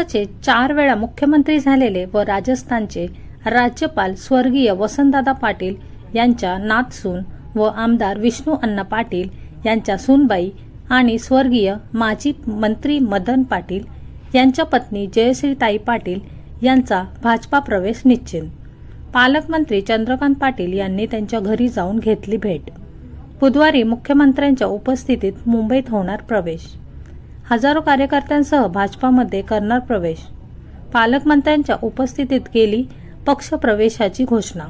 महाराष्ट्राचे चार वेळा मुख्यमंत्री झालेले व राजस्थानचे राज्यपाल स्वर्गीय वसंतदादा पाटील यांच्या नातसून व आमदार विष्णू अण्णा पाटील यांच्या सूनबाई आणि स्वर्गीय माजी मंत्री मदन पाटील यांच्या पत्नी जयश्रीताई पाटील यांचा भाजपा प्रवेश निश्चित. पालकमंत्री चंद्रकांत पाटील यांनी त्यांच्या घरी जाऊन घेतली भेट. बुधवारी मुख्यमंत्र्यांच्या उपस्थितीत मुंबईत होणार प्रवेश. हजारो कार्यकर्त्यांसह भाजपामध्ये करणार प्रवेश. पालकमंत्र्यांच्या उपस्थितीत केली पक्षप्रवेशाची घोषणा.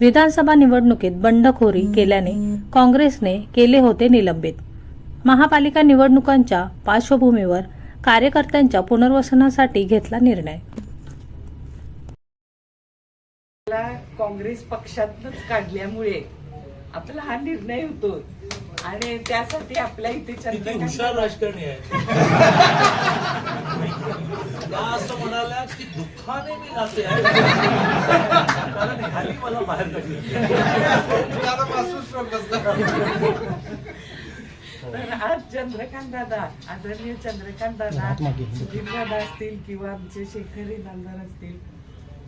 विधानसभा निवडणुकीत बंडखोरी केल्याने काँग्रेसने केले होते निलंबित. महापालिका निवडणुकांच्या पार्श्वभूमीवर कार्यकर्त्यांच्या पुनर्वसनासाठी घेतला निर्णय. काँग्रेस पक्षातनच काढल्यामुळे आपला हा निर्णय होतो आणि त्यासाठी आपल्या इथे किती हुशार राजकारणी आहे. त्या असं म्हणाल्या की दुःखाने मी जाते आहे. कारण ह्यानी मला बाहेर काढली. तर आज चंद्रकांत दादा आदरणीय चंद्रकांत दादा सुधीर दादा असतील किंवा आमचे शेखरी नांदार असतील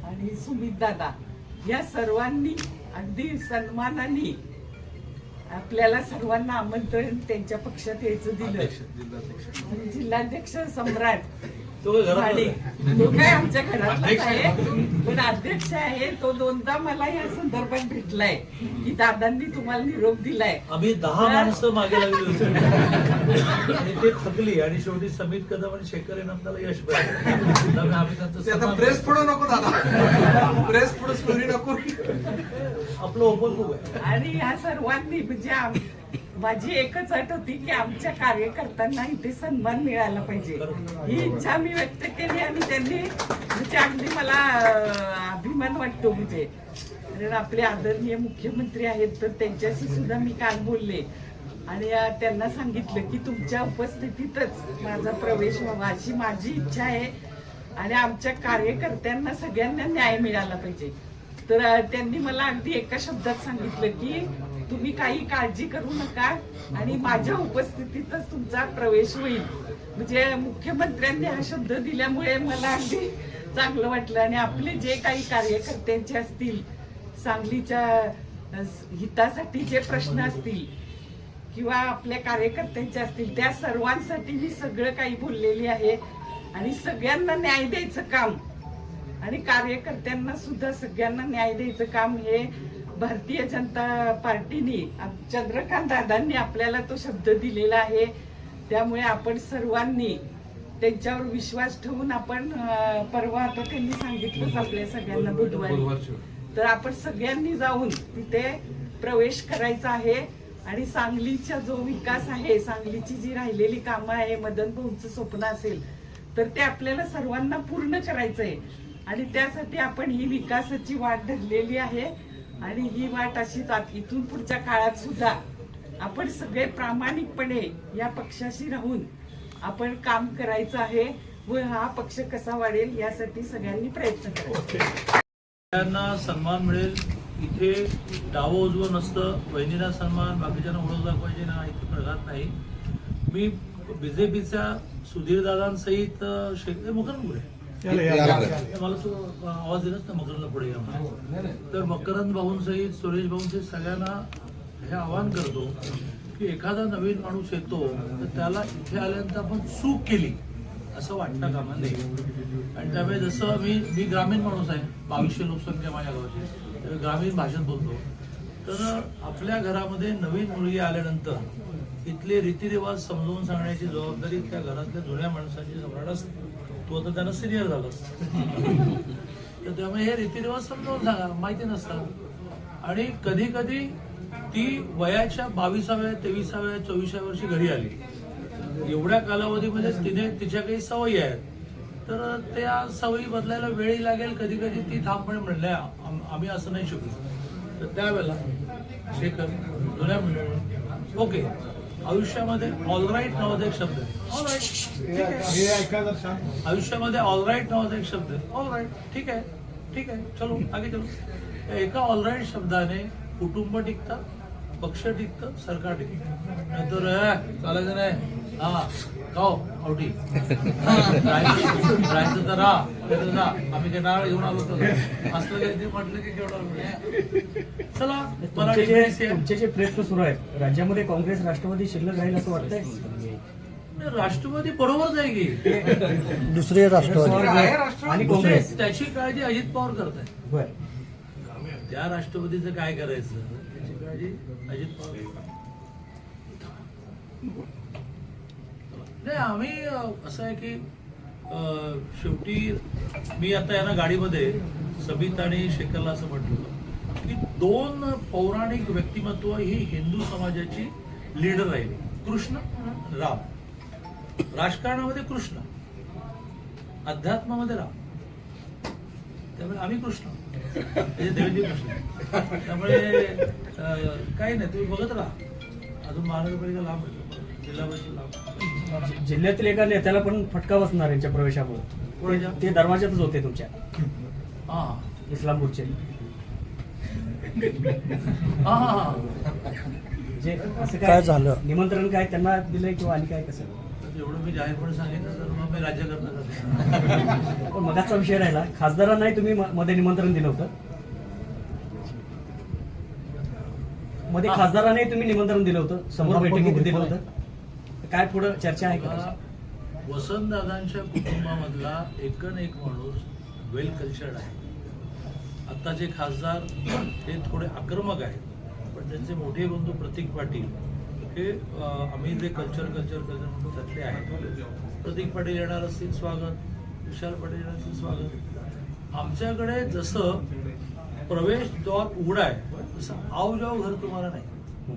आणि सुमित दादा या सर्वांनी अगदी सन्मानाने आपल्याला सर्वांना आमंत्रण त्यांच्या पक्षात यायचं दिलं. आणि जिल्हाध्यक्ष सम्राट. तो काय घरात आणि बसलाय? तो काय आमच्या घरातलाच आहे. पण अध्यक्ष आहे तो दोनदा मला या संदर्भात भेटलाय की दादांनी तुम्हाला निरोप दिलाय. आम्ही दहा माणसं मागे लागली होती. आणि ते थकली आणि शेवटी समित कदम आणि शेखर नंदाला यश मिळालं. आम्ही त्यांचं प्रेस. पुढे नको दादा. प्रेस पुढे स्टोरी नको. आपलं ओपन खूप आहे. आणि या सर्वांनी म्हणजे माझी एकच अट होती की आमच्या कार्यकर्त्यांना इथे सन्मान मिळाला पाहिजे. ही इच्छा मी व्यक्त केली आणि त्यांनी म्हणजे अगदी मला अभिमान वाटतो म्हणजे. कारण आपले आदरणीय मुख्यमंत्री आहेत तर त्यांच्याशी सुद्धा मी काल बोलले. आणि त्यांना सांगितलं की तुमच्या उपस्थितीतच माझा प्रवेश व्हावा अशी माझी इच्छा आहे. आणि आमच्या कार्यकर्त्यांना सगळ्यांना न्याय मिळाला पाहिजे. तर त्यांनी मला अगदी एका शब्दात सांगितलं की तुम्ही काही काळजी करू नका आणि माझ्या उपस्थितीतच तुमचा प्रवेश होईल. म्हणजे मुख्यमंत्र्यांनी हा शब्द दिल्यामुळे मला अगदी चांगलं वाटलं आणि आपले जे काही कार्यकर्त्यांचे असतील सांगलीच्या हितासाठी जे प्रश्न असतील किंवा आपल्या कार्यकर्त्यांचे असतील त्या सर्वांसाठी मी सगळं काही बोललेली आहे आणि सगळ्यांना न्याय द्यायचं काम आणि कार्यकर्त्यांना सुद्धा सगळ्यांना न्याय द्यायचं काम हे भारतीय जनता पार्टीने चंद्रकांत दादांनी आपल्याला तो शब्द दिलेला आहे. त्यामुळे आपण सर्वांनी त्यांच्यावर विश्वास ठेवून आपण परवा आता त्यांनी सांगितलंच आपल्या सगळ्यांना बुधवारी तर आपण सगळ्यांनी जाऊन तिथे प्रवेश करायचा आहे आणि सांगलीचा जो विकास आहे सांगलीची जी राहिलेली कामं आहे मदन भाऊंचं स्वप्न असेल तर ते आपल्याला सर्वांना पूर्ण करायचं आहे आणि त्यासाठी आपण ही विकासाची वाट धरलेली आहे. आणि ही वाट अशीच इथून पुढच्या काळात सुद्धा आपण सगळे प्रामाणिकपणे या पक्षाशी राहून आपण काम करायचं आहे व हा पक्ष कसा वाढेल यासाठी सगळ्यांनी प्रयत्न करायचा. सन्मान मिळेल. इथे डावं उजवं नसतं. बहिणीला सन्मान बाकीच्यांना ओळख दाखवायची ना इथे प्रघात नाही. मी बीजेपीच्या सुधीर दादांसहित शेख मकरंद आहे मला तो आवाज दिलाच ना मकरंद पुढे या म्हणून. तर मकरंद भाऊंसहित सुरेश भाऊंसहित सगळ्यांना हे आवाहन करतो की एखादा नवीन माणूस येतो तर त्याला इथे आल्यानंतर आपण चूक केली असं वाटतं कामा नये आणि त्यामुळे जसं मी मी ग्रामीण माणूस आहे बावीसशे लोकसंख्या माझ्या गावाची त्यामुळे ग्रामीण भाषेत बोलतो. तर आपल्या घरामध्ये नवीन मुलगी आल्यानंतर इथले रीतिरिवाज समजावून सांगण्याची जबाबदारी त्या घरातल्या जुन्या माणसांची सम्राट असते. तू आता त्यांना सिनियर झालास. तर त्यामुळे हे रीतिरिवाज समजावून सांगा माहिती नसतात आणि कधी कधी ती वयाच्या बावीसाव्या तेविसाव्या चोवीसाव्या वर्षी घरी आली. एवढ्या कालावधीमध्ये तिने तिच्या काही सवयी आहेत. तर त्या सवयी बदलायला वेळही लागेल. कधी कधी ती ठामपणे म्हणल्या आम- आम्ही असं नाही शिकलो तर त्यावेळेला शेखर मंडळी ओके. आयुष्यामध्ये ऑलराईट नावाचा एक शब्द आहे. आयुष्यामध्ये ऑलराईट नावाचा एक शब्द आहे. ऑलराईट ठीक आहे. ठीक आहे. चलो आगे चलो. एका ऑलराईट शब्दाने कुटुंब टिकतं पक्ष टिकतं सरकार टिकतं. नाहीतर "अं, चालायचं नाही हा खाओ आवडी राहायचं तर राहा जा. आम्ही काय नारळ घेऊन आलो तर. असलं काही ते म्हटलं की केवढा. चला मराठी जे. तुमचे प्रयत्न सुरू आहेत राज्यामध्ये काँग्रेस राष्ट्रवादी शिल्लक राहील असं वाटतंय? राष्ट्रवादी बरोबर जाईल. की दुसरे राष्ट्रवादी. आहे राष्ट्रवादी. आणि काँग्रेस त्याची काळजी अजित पवार करताय बर. त्या राष्ट्रवादीचं काय करायचं? त्याची काळजी अजित पवार. नाही आम्ही अं, असं आहे की अं, शेवटी मी आता यांना गाडीमध्ये सबित आणि शेखरला असं म्हटलं. की दोन पौराणिक व्यक्तिमत्व ही हिंदू समाजाची लीडर राहिली. कृष्ण राम. राजकारणामध्ये कृष्ण अध्यात्मामध्ये राम. त्यामुळे आम्ही कृष्ण. म्हणजे देवेंद्र कृष्ण. त्यामुळे काही नाही तुम्ही बघत राहा. अजून महानगरपालिका लांब आहे. जिल्हा परिषद लांब आहे. जिल्ह्यातील एका नेत्याला पण फटका बसणार यांच्या प्रवेशामुळे? ते दरवाजातच होते तुमच्या. हा. इस्लामपूरचे. हा हा हा. जे असं काय झालं? निमंत्रण काय त्यांना दिलंय किंवा आणि काय कसं? एवढं मी जाहीरपणे सांगितलं तर मग मी राज्यकर्ता करतो पण मगाचा विषय राहिला. खासदारांनाही तुम्ही मध्ये निमंत्रण दिलं होतं. मध्ये. खासदारांनाही तुम्ही निमंत्रण दिलं होतं. समोर बैठकीत. दिलं होतं. काय पुढं चर्चा आहे का वसंतदादांच्या कुटुंबामधला एकन एक माणूस वेल कल्चर्ड आहे. आत्ताचे खासदार हे थोडे आक्रमक आहेत पण त्यांचे मोठे बंधू प्रतीक पाटील हे आम्ही जे कल्चर कल्चर कल्चर म्हणतो त्यातले आहेत. प्रतीक पाटील येणार असतील स्वागत. विशाल पाटील येणार असतील स्वागत. आमच्याकडे जसं प्रवेश द्वार उघडा आहे तसं आव जाव घर तुम्हाला नाही.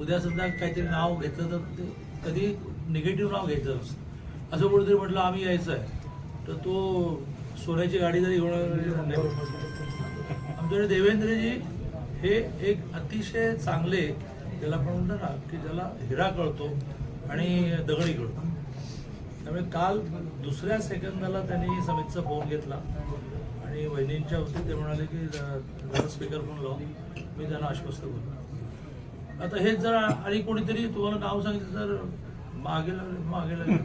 उद्या समजा काहीतरी नाव घेतलं तर ते कधी निगेटिव्ह नाव घ्यायचं नसतं. असं कुठेतरी म्हटलं आम्ही यायचं आहे. तर तो सोन्याची गाडी जरी घेऊन आमच्याकडे देवेंद्रजी हे एक अतिशय चांगले ज्याला आपण म्हणतो ना की ज्याला हिरा कळतो आणि दगडी कळतो. त्यामुळे काल दुसऱ्या सेकंदाला त्यांनी समितचा फोन घेतला आणि वहिनींच्या होते ते म्हणाले की जरा स्पीकर फोन लावून मी त्यांना आश्वस्त करतो. आता हेच जर आणि कोणीतरी तुम्हाला नाव सांगितलं तर मागे लागले मागे लागले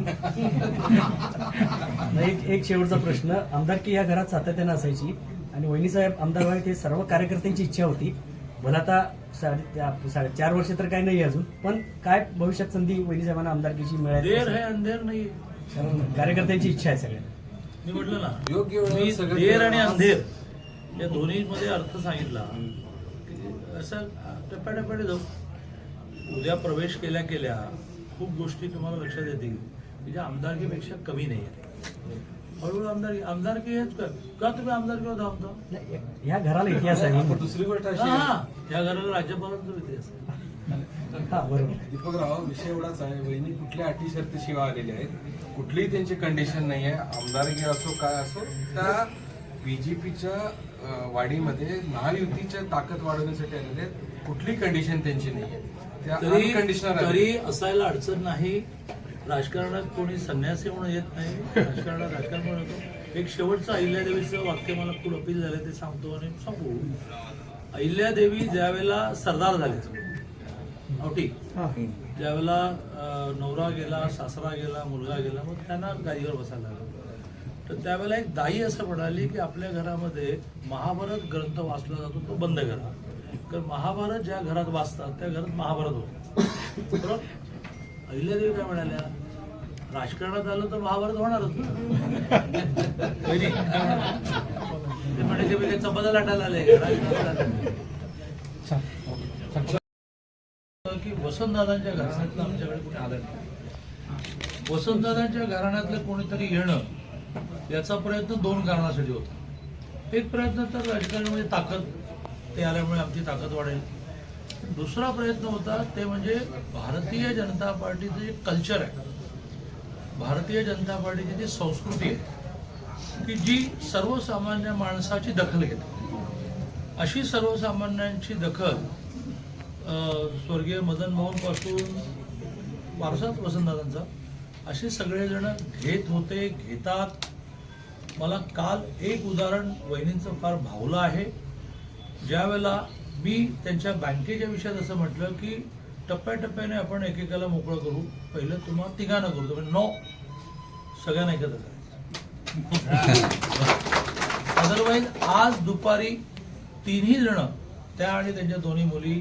एक एक शेवटचा प्रश्न. आमदारकी या घरात सातत्यानं असायची आणि वहिनीसाहेब आमदार व्हावे ते सर्व कार्यकर्त्यांची इच्छा होती. भला आता साडे त्या- साडे चार वर्ष तर काही नाही अजून. पण काय भविष्यात संधी वहिनीसाहेबांना आमदारकीची देर मिळाली है अंधेर नाही कारण कार्यकर्त्यांची इच्छा आहे सगळ्या मी म्हटलं ना. योग्य वेळेवर मी सगळं देर आणि. अंधेर या दोन्ही मध्ये अर्थ सांगितला. की असं टप्प्याटप्प्याने जाऊ. उद्या प्रवेश केल्या केल्या खूप गोष्टी तुम्हाला लक्षात येतील. की ज्या आमदारकीपेक्षा कमी नाही आहेत हळूहळू आमदारकी आमदारकी हेच कर. का तुम्ही आमदारकीवर धावता? नाही, या घराला इतिहास आहे. आपण दुसरी गोष्ट अशी आहे, हा. या घराला राज्यपालांचा इतिहास आहे. हा बरोबर. दीपकराव विषय एवढाच आहे. वहिनी कुठल्या अटी शर्ती शिवाय आलेल्या आहेत? कुठलीही त्यांची कंडिशन नाही आहे. आमदारकी असो काय असो त्या बीजेपीच्या वाढीमध्ये महायुतीच्या ताकद वाढवण्यासाठी आलेले आहेत. कुठलीही कंडिशन त्यांची नाही आहे. त्या तरी अनकंडिशनल तरी असायला अडचण नाही. राजकारणात कोणी संन्यासी म्हणून येत नाही. राजकारणात राजकारण म्हणून येतो. एक शेवटचं अहिल्यादेवीचं वाक्य मला खूप अपील झालं ते सांगतो आणि सांगू. अहिल्यादेवी ज्यावेळेला सरदार झाले. औटी ज्यावेळेला अं, नवरा गेला सासरा गेला मुलगा गेला मग त्यांना गादीवर बसायला लागला. तर त्यावेळेला एक दाई असं म्हणाली की आपल्या घरामध्ये महाभारत ग्रंथ वाचला जातो तो बंद करा. कारण महाभारत ज्या घरात वाचतात त्या घरात महाभारत होतं. अहिल्यादेवी काय म्हणाल्या राजकारणात आलं तर महाभारत होणारच ना. वहिनी, काय म्हणाल्या? ते म्हणे की मी काही चपात्या लाटायला आले का? वसंतदादांच्या घराण्यातलं आमच्याकडे कोणी आलं नाही वसंतदादांच्या घराण्यातलं कोणीतरी येणं याचा प्रयत्न दोन कारणासाठी होता एक प्रयत्न तर राजकारणामध्ये ताकद ते आल्यामुळे आमची ताकद वाढेल दुसरा प्रयत्न होता ते म्हणजे भारतीय जनता पार्टीचं जे कल्चर आहे भारतीय जनता पार्टीची जी संस्कृती आहे की जी सर्वसामान्य माणसाची दखल घेते. अशी सर्वसामान्यांची दखल स्वर्गीय मदन मोहनपासून वारसाच वसंतदादांचा असे सगळेजण घेत होते घेतात. मला काल एक उदाहरण वहिनींचं फार भावलं आहे. ज्या वेळेला मी त्यांच्या बँकेच्या विषयात असं म्हटलं की टप्प्याटप्प्याने आपण एकेकाला मोकळं करू. पहिलं तुम्हाला तिघांना करू. तुम्ही नो. सगळ्यांना एकत्र करायचं अदरवाईज आज दुपारी तिन्ही जण त्या आणि त्यांच्या दोन्ही मुली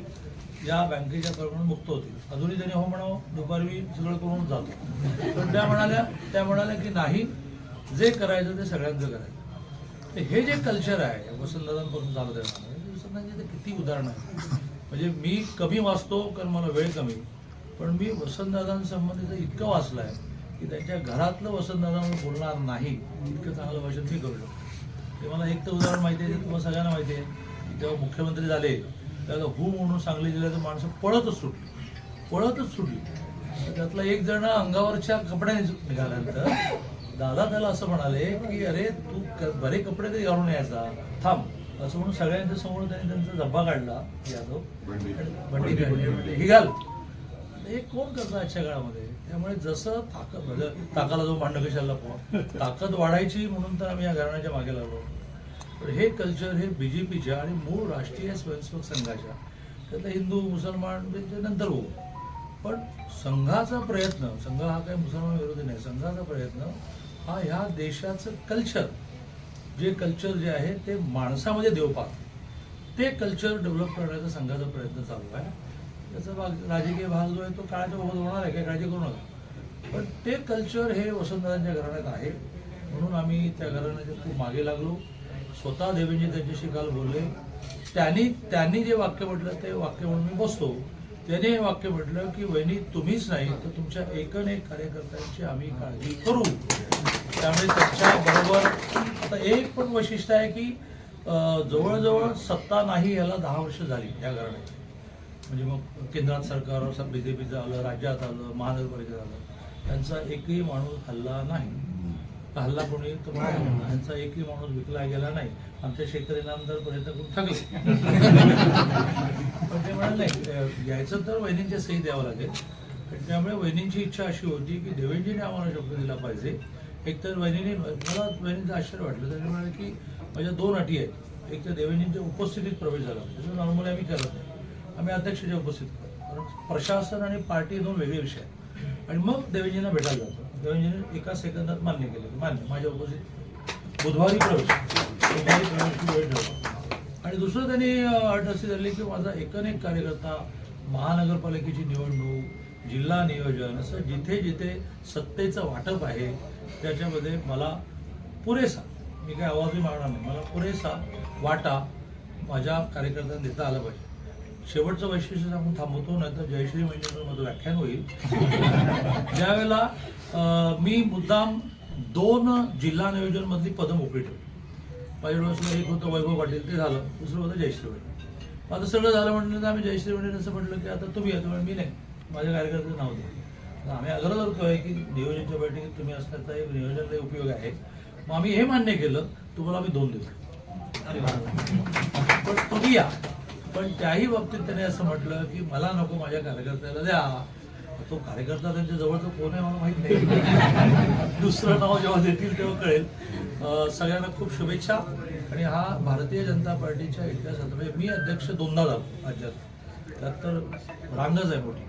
या बँकेच्या कडून मुक्त होतील. अजूनही त्यांनी हो म्हणावं दुपारी मी सगळं करून जातो. पण त्या म्हणाल्या त्या म्हणाल्या की नाही जे करायचं ते सगळ्यांचं करायचं. हे जे कल्चर आहे वसंतदादांपासून चालत आहे वसंतदादांची तर किती उदाहरणं आहेत. म्हणजे मी कमी वाचतो कारण मला वेळ कमी. पण मी वसंतदादांसंबंधीचं इतकं वाचलं आहे की त्यांच्या घरातलं वसंतदादांवर बोलणार नाही इतकं चांगलं भाषण मी करू शकतो. ते मला एक तर उदाहरण माहिती आहे ते तुम्हाला सगळ्यांना माहिती आहे की जेव्हा मुख्यमंत्री झाले त्याला हू म्हणून सांगली जिल्ह्याचं माणसं पळतच सुटली. पळतच सुटली. त्यातला एक जण अंगावरच्या कपड्याने निघाल्यानंतर दादा त्याला असं म्हणाले की अरे तू क- बरे कपडे तरी घालून यायचा थांब. असं म्हणून सगळ्यांच्या समोर त्यांनी त्यांचा धब्बा काढला यादव. बंडी. ही घाल. हे कोण करतं आजच्या काळामध्ये? त्यामुळे जसं ताकद म्हणजे ताकाला जो भांड कशाला ताकद वाढायची म्हणून तर आम्ही या घराण्याच्या मागे लागलो. पण हे कल्चर हे बीजेपीच्या आणि मूळ राष्ट्रीय स्वयंसेवक संघाच्या. त्यातलं हिंदू मुसलमान म्हणजे नंतर होऊ. पण संघाचा प्रयत्न संघ हा काही मुसलमान विरोधी नाही संघाचा प्रयत्न हा ह्या देशाचं कल्चर. जे कल्चर जे आहे ते माणसामध्ये देव ते कल्चर डेव्हलप करण्याचा संघाचा प्रयत्न चालू आहे. त्याचा भाग राजकीय भाग जो आहे तो काळाच्या बाबत होणार आहे काही काळजी करू नका. पण ते कल्चर हे वसंतदादांच्या घराण्यात आहे. म्हणून आम्ही त्या घराण्याच्या खूप मागे लागलो. स्वतः देवेंजी त्यांच्याशी काल बोलले. त्यांनी त्यांनी जे वाक्य म्हटलं ते वाक्य म्हणून मी बसतो. त्याने हे वाक्य म्हटलं की वहिनी तुम्हीच नाही तर तुमच्या एकन एक कार्यकर्त्यांची आम्ही काळजी करू. त्यामुळे त्याच्याबरोबर एक पण वैशिष्ट्य आहे की जवळजवळ सत्ता नाही याला दहा वर्ष झाली या घराण्याची. म्हणजे मग केंद्रात सरकार बीजेपीचं आलं राज्यात आलं महानगरपालिकेत आलं. त्यांचा एकही माणूस हल्ला नाही. हल्ला कोणी यांचा एकही माणूस विकला गेला नाही. आमच्या शेतकरी आमदार प्रयत्न करून थकले पण ते म्हणाले नाही घ्यायचं तर वहिनींच्या सही द्यावं लागेल. त्यामुळे वहिनींची इच्छा अशी होती की देवेंजीने आम्हाला शब्द दिला पाहिजे. एकतर वहिनीने मला वहिनीचं आश्चर्य वाटलं. त्यांनी म्हणाले की माझ्या दोन अटी आहेत. एक तर देवेंजींच्या उपस्थितीत प्रवेश झाला त्याचं नॉर्मली आम्ही करत नाही. आम्ही अध्यक्षाच्या उपस्थित करतो कारण प्रशासन आणि पार्टी दोन वेगळे विषय आहेत. आणि मग देवेंजींना भेटायला जातो. देवेंजीने एका सेकंदात मान्य केलं. मान्य. माझ्या उपस्थित बुधवारी प्रवेश. बुधवारी प्रवेशची वेळ ठरवा आणि दुसरं त्यांनी अट अशी धरली की माझा एकन एक कार्यकर्ता महानगरपालिकेची निवडणूक जिल्हा नियोजन असं जिथे जिथे सत्तेचं वाटप आहे त्याच्यामध्ये मला पुरेसा मी काय आवाजही मागणार नाही मला पुरेसा वाटा माझ्या कार्यकर्त्यांना देता आला पाहिजे. शेवटचं वैशिष्ट्य सांगून थांबवतो नाही तर जयश्री महिन्याचं माझं व्याख्यान होईल. ज्यावेळेला मी मुद्दाम दोन जिल्हा नियोजन मधली पदं मोकळी ठेवली. माझ्या डोळ्यासमोर एक होतं वैभव पाटील ते झालं. दुसरं होतं जयश्री वडील. आता सगळं झालं म्हटलं तर आम्ही जयश्री वडील असं म्हटलं की आता तुम्ही येतो मी नाही. माझ्या कार्यकर्त्याचं नाव द्या तर आम्ही आग्रह करतोय की नियोजनच्या बैठकीत तुम्ही असण्याचा एक नियोजनला उपयोग आहे. मग आम्ही हे मान्य केलं तुम्हाला आम्ही दोन दिवस. पण तुम्ही या. पण त्याही बाबतीत त्याने असं म्हटलं की मला नको माझ्या कार्यकर्त्याला द्या. तो कार्यकर्ता त्यांच्या जवळचं कोण आहे मला माहीत नाही. दुसरं नाव जेव्हा देतील तेव्हा कळेल. सगळ्यांना खूप शुभेच्छा. आणि हा भारतीय जनता पार्टीच्या इतिहासात म्हणजे मी अध्यक्ष दोनदा झालो राज्यात. त्यात तर रांगच आहे मोठी.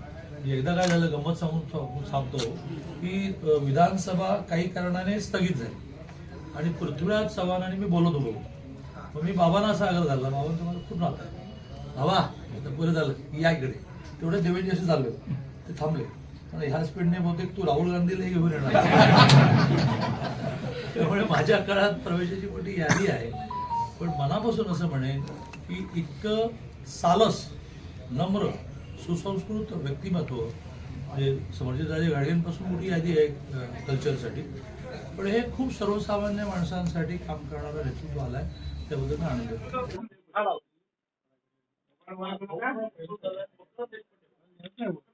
एकदा काय झालं गंमत सांगून सांगतो की विधानसभा काही कारणाने स्थगित झाली. आणि पृथ्वीराज चव्हाणांनी मी बोलत होतो. मग मी बाबांना असा आग्रह झाला बाबांचं मला खूप नाता आहे बाबा आता बरं झालं या इकडे. तेवढे देवेंद्र असे चालले ते थांबले. आणि ह्या स्पीडने बहुतेक तू राहुल गांधीला घेऊन येणार. त्यामुळे माझ्या काळात प्रवेशाची मोठी यादी आहे. पण मनापासून असं म्हणेन की इतकं सालस नम्र सुसंस्कृत व्यक्तिमत्व म्हणजे समर्जितराजे घाडगेंपासून मोठी यादी आहे कल्चरसाठी. पण हे खूप सर्वसामान्य माणसांसाठी काम करणारा नेतृत्व आलाय त्याबद्दल मी आनंद व्यक्त